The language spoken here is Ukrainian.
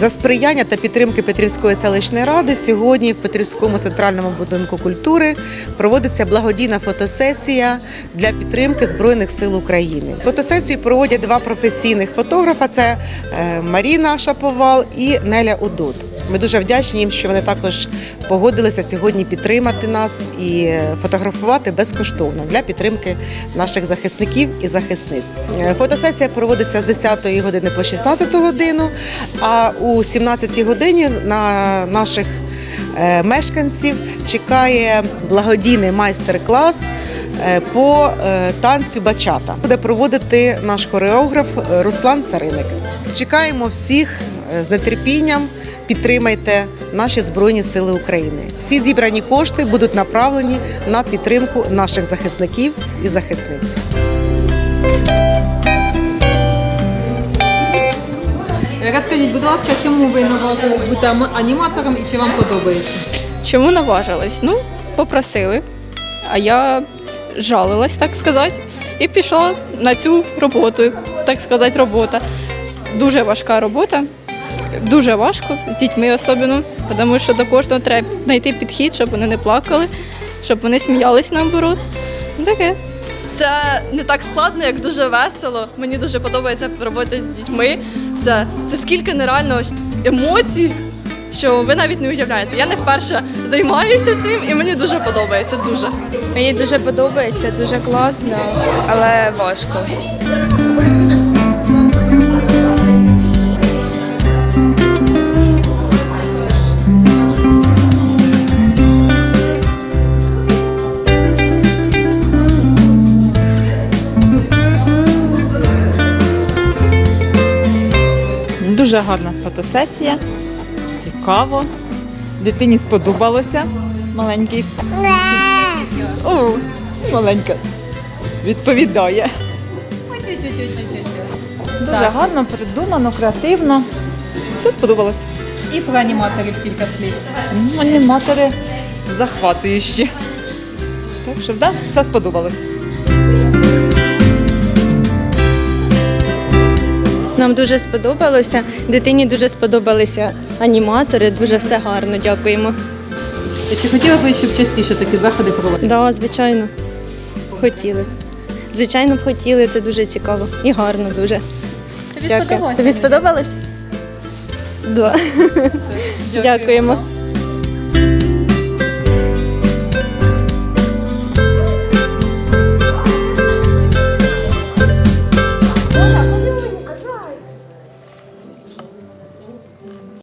За сприяння та підтримки Петрівської селищної ради сьогодні в Петрівському центральному будинку культури проводиться благодійна фотосесія для підтримки Збройних сил України. Фотосесію проводять два професійних фотографа: це е, Маріна Шаповал і Неля Удут. Ми дуже вдячні їм, що вони також погодилися сьогодні підтримати нас і фотографувати безкоштовно для підтримки наших захисників і захисниць. Е, Фотосесія проводиться з 10 години по 16 годину, а у 17 годині на наших е, мешканців чекає благодійний майстер-клас е, по танцю бачата. Буде проводити наш хореограф Руслан Цариник. Чекаємо всіх з нетерпінням. Підтримайте наші збройні сили України. Всі зібрані кошти будуть направлені на підтримку наших захисників і захисниць. Розкажіть, будь ласка, чому ви наважились бути аніматором і чи вам подобається? Чому наважилась? Ну, попросили. А я жалилась, так сказати, і пішла на цю роботу, так сказати, робота. Дуже важка робота, дуже важко з дітьми особливо, тому що до кожного треба знайти підхід, щоб вони не плакали, щоб вони сміялись наоборот. Таке. Це не так складно, як дуже весело. Мені дуже подобається роботи з дітьми. Це, це скільки нереально емоцій, що ви навіть не уявляєте. Я не вперше займаюся цим, і мені дуже подобається. Дуже. Мені дуже подобається, дуже класно, але важко. Дуже гарна фотосесія, цікаво. Дитині сподобалося. Маленький. О, маленька. Відповідає. Дуже гарно, придумано, креативно. Все сподобалось. І про аніматорів кілька слів. Ну, Аніматори захватуючі. Так що, да, все сподобалось. Нам дуже сподобалося. Дитині дуже сподобалися аніматори. Дуже все гарно. Дякуємо. Чи хотіли б ви, щоб частіше такі заходи проводили? Да, звичайно, хотіли. Звичайно, б хотіли. Це дуже цікаво і гарно дуже. Тобі Дякую. сподобалося? Тобі сподобалось? Да. Дякуємо.